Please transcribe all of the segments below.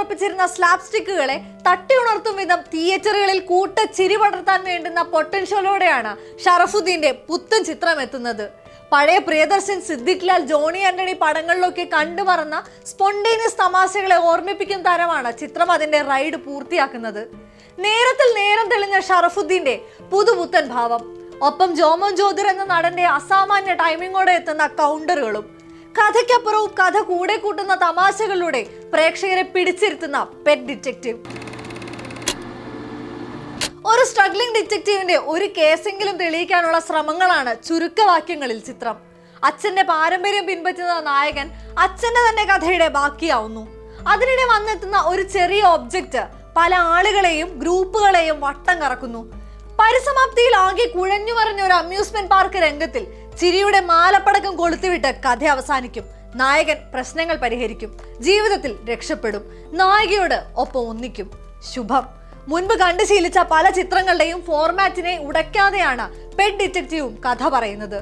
ഉറപ്പിച്ചിരുന്ന സ്ലാപ്സ്റ്റിക്കുകളെ തട്ടി ഉണർത്തും വിധം തിയേറ്ററുകളിൽ കൂട്ട ചിരി പടർത്താൻ വേണ്ടുന്ന പൊട്ടൻഷ്യലോടെയാണ് ഷറഫുദ്ദീന്റെ പുത്തൻ ചിത്രം എത്തുന്നത്. പഴയ പ്രിയദർശൻ സിദ്ദിഖ് ലാൽ ജോണി ആന്റണി പടങ്ങളിലൊക്കെ കണ്ടുമറന്ന സ്പോണ്ടേനിയസ് തമാശകളെ ഓർമ്മിപ്പിക്കുന്ന തരമാണ് ചിത്രം അതിന്റെ റൈഡ് പൂർത്തിയാക്കുന്നത്. നേരത്തിൽ നേരം തെളിഞ്ഞ ഷറഫുദ്ദീന്റെ പുതുപുത്തൻ ഭാവം. ഒപ്പം ജോമോൻ ജ്യോതിർ എന്ന നടന്റെ അസാമാന്യ ടൈമിങ്ങോടെ എത്തുന്ന കൗണ്ടറുകളും കഥയ്ക്കപ്പുറവും കഥ കൂടെ കൂട്ടുന്ന തമാശകളിലൂടെ പ്രേക്ഷകരെ പിടിച്ചിരുത്തുന്ന പെറ്റ് ഡിറ്റക്റ്റീവ് ഒരു സ്ട്രഗ്ലിംഗ് ഡിറ്റക്റ്റീവിന്റെ ഒരു കേസെങ്കിലും തെളിയിക്കാനുള്ള ശ്രമങ്ങളാണ് ചുരുക്കവാക്യങ്ങളിൽ ചിത്രം. അച്ഛന്റെ പാരമ്പര്യം പിൻപറ്റുന്ന നായകൻ അച്ഛന്റെ തന്നെ കഥയുടെ ബാക്കിയാവുന്നു. അതിനിടെ വന്നെത്തുന്ന ഒരു ചെറിയ ഒബ്ജക്റ്റ് പല ആളുകളെയും ഗ്രൂപ്പുകളെയും വട്ടം കറക്കുന്നു. പരിസമാപ്തിയിൽ ആകെ കുഴഞ്ഞു മറിഞ്ഞ ഒരു അമ്യൂസ്മെന്റ് പാർക്ക് രംഗത്തിൽ ചിരിയുടെ മാലപ്പടക്കം കൊളുത്തിവിട്ട് കഥ അവസാനിക്കും. നായകൻ പ്രശ്നങ്ങൾ പരിഹരിക്കും. ജീവിതത്തിൽ രക്ഷപ്പെടും. നായികയോട് ഒപ്പം ഒന്നിക്കും. ശുഭം. മുൻപ് കണ്ടു ശീലിച്ച പല ചിത്രങ്ങളുടെയും ഫോർമാറ്റിനെ ഉടയ്ക്കാതെയാണ് പെഡ് ഡിറ്റക്റ്റീവും കഥ പറയുന്നത്.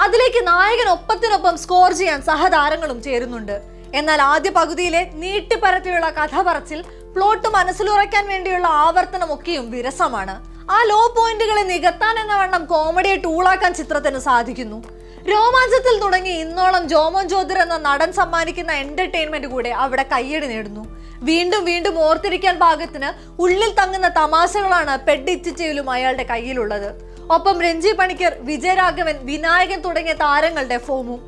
അതിലേക്ക് നായകൻ ഒപ്പത്തിനൊപ്പം സ്കോർ ചെയ്യാൻ സഹതാരങ്ങളും ചേരുന്നുണ്ട്. എന്നാൽ ആദ്യ പകുതിയിലെ നീട്ടിപ്പരത്തിയുള്ള കഥ പറച്ചിൽ പ്ലോട്ട് മനസ്സിലുറയ്ക്കാൻ വേണ്ടിയുള്ള ആവർത്തനമൊക്കെയും വിരസമാണ്. ആ ലോ പോയിന്റുകളെ നികത്താൻ എന്ന വണ്ണം കോമഡിയെ ടൂളാക്കാൻ ചിത്രത്തിന് സാധിക്കുന്നു. രോമാഞ്ചത്തിൽ തുടങ്ങി ഇന്നോളം ജോമോൻ ജ്യോതിർ എന്ന നടൻ സമ്മാനിക്കുന്ന എന്റർടൈൻമെന്റ് കൂടെ അവിടെ കയ്യടി നേടുന്നു. വീണ്ടും വീണ്ടും ഓർത്തിരിക്കാൻ പാകത്തിന് ഉള്ളിൽ തങ്ങുന്ന തമാശകളാണ് പെഡിറ്റിറ്റിയിലും അയാളുടെ കയ്യിലുള്ളത്. ഒപ്പം രഞ്ജി പണിക്കർ വിജയരാഘവൻ വിനായകൻ തുടങ്ങിയ താരങ്ങളുടെ ഫോമും.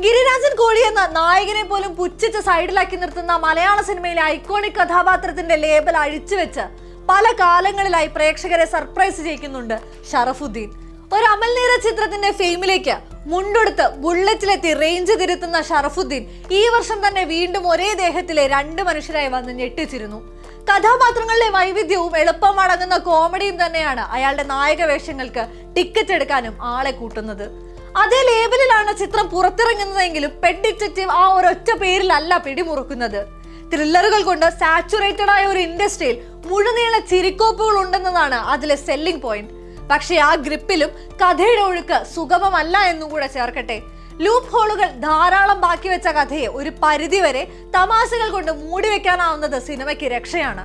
ഗിരിരാജൻ കോഴി എന്ന നായകനെ പോലും പുച്ഛിച്ച് സൈഡിലാക്കി നിർത്തുന്ന മലയാള സിനിമയിലെ ഐക്കോണിക് കഥാപാത്രത്തിന്റെ ലേബൽ അഴിച്ചുവെച്ച് പല കാലങ്ങളിലായി പ്രേക്ഷകരെ സർപ്രൈസ് ചെയ്യിക്കുന്നുണ്ട് ഷറഫുദ്ദീൻ. ഒരു അമൽ നീര ചിത്രത്തിന്റെ ഫെയിമിലേക്ക് മുണ്ടെടുത്ത് ബുള്ളറ്റിലെത്തി റേഞ്ച് തിരുത്തുന്ന ഷറഫുദ്ദീൻ ഈ വർഷം തന്നെ വീണ്ടും ഒരേ ദേഹത്തിലെ രണ്ട് മനുഷ്യരായി വന്ന് ഞെട്ടിച്ചിരുന്നു. കഥാപാത്രങ്ങളിലെ വൈവിധ്യവും എളുപ്പം അടങ്ങുന്ന കോമഡിയും തന്നെയാണ് അയാളുടെ നായക വേഷങ്ങൾക്ക് ടിക്കറ്റ് എടുക്കാനും ആളെ കൂട്ടുന്നത്. അതേ ലേബലിലാണ് ചിത്രം പുറത്തിറങ്ങുന്നതെങ്കിലും പെഡ് ആ ഒരൊറ്റ പേരിലല്ല പിടിമുറുക്കുന്നത്. ത്രില്ലറുകൾ കൊണ്ട് സാച്ചുറേറ്റഡ് ആയ ഒരു ഇൻഡസ്ട്രിയിൽ മുഴുനീള ചിരിക്കോപ്പുകൾ ഉണ്ടെന്നതാണ് അതിലെ സെല്ലിംഗ് പോയിന്റ് പക്ഷേ ആ ഗ്രിപ്പിലും കഥയുടെ ഒഴുക്ക് സുഗമമല്ല എന്നും കൂടെ ചേർക്കട്ടെ. ലൂപ്പ് ഹോളുകൾ ധാരാളം ബാക്കി വെച്ച കഥയെ ഒരു പരിധിവരെ തമാശകൾ കൊണ്ട് മൂടി വെക്കാനാവുന്നത് സിനിമയ്ക്ക് രക്ഷയാണ്.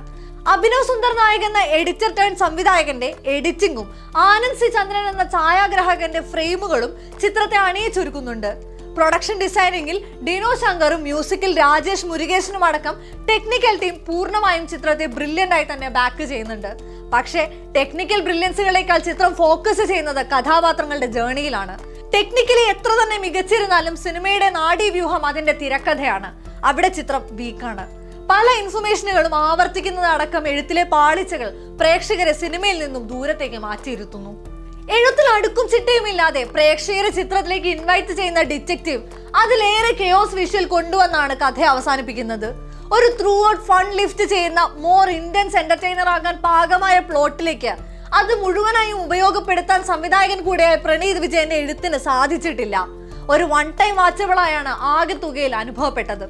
അഭിനവ് സുന്ദർ നായകൻ എന്ന എഡിറ്റർ ടേൺ സംവിധായകന്റെ എഡിറ്റിംഗും ആനന്ദ് സി ചന്ദ്രൻ എന്ന ഛായാഗ്രാഹകന്റെ ഫ്രെയിമുകളും ചിത്രത്തെ അണിയിച്ചൊരുക്കുന്നുണ്ട്. പ്രൊഡക്ഷൻ ഡിസൈനിങ്ങിൽ ഡിനോ ശങ്കറും മ്യൂസിക്കിൽ രാജേഷ് മുരുകേശനും അടക്കം ടെക്നിക്കൽ ടീം പൂർണമായും ചിത്രത്തെ ബ്രില്യന്റ് ആയി തന്നെ ബാക്ക് ചെയ്യുന്നുണ്ട്. പക്ഷേ ടെക്നിക്കൽ ബ്രില്യൻസുകളേക്കാൾ ചിത്രം ഫോക്കസ് ചെയ്യുന്നത് കഥാപാത്രങ്ങളുടെ ജേണിയിലാണ് ടെക്നിക്കലി എത്ര തന്നെ മികച്ചിരുന്നാലും സിനിമയുടെ നാഡീവ്യൂഹം അതിന്റെ തിരക്കഥയാണ്. അവിടെ ചിത്രം വീക്കാണ് പല ഇൻഫർമേഷനുകളും ആവർത്തിക്കുന്നതടക്കം എഴുത്തിലെ പാളിച്ചകൾ പ്രേക്ഷകരെ സിനിമയിൽ നിന്നും ദൂരത്തേക്ക് മാറ്റിയിരുത്തുന്നു. എഴുത്തിൽ അടുക്കും ചിട്ടയും ഇല്ലാതെ പ്രേക്ഷകരെ ചിത്രത്തിലേക്ക് ഇൻവൈറ്റ് ചെയ്യുന്ന ഡിറ്റക്റ്റീവ് അതിലേറെ കെയോസ് വിഷ്വൽ കൊണ്ടുവന്നാണ് കഥ അവസാനിപ്പിക്കുന്നത്. ഒരു ത്രൂ ഔട്ട് ഫൺ ലിഫ്റ്റ് ചെയ്യുന്ന മോർ ഇന്റൻസ് എന്റർടൈനർ ആകാൻ പാകമായ പ്ലോട്ടിലേക്ക് അത് മുഴുവനായും ഉപയോഗപ്പെടുത്താൻ സംവിധായകൻ കൂടിയായ പ്രണീത് വിജയന്റെ എഴുത്തിന് സാധിച്ചിട്ടില്ല. ഒരു വൺ ടൈം വാച്ചബിളായാണ് ആകെ തുകയിൽ അനുഭവപ്പെട്ടത്.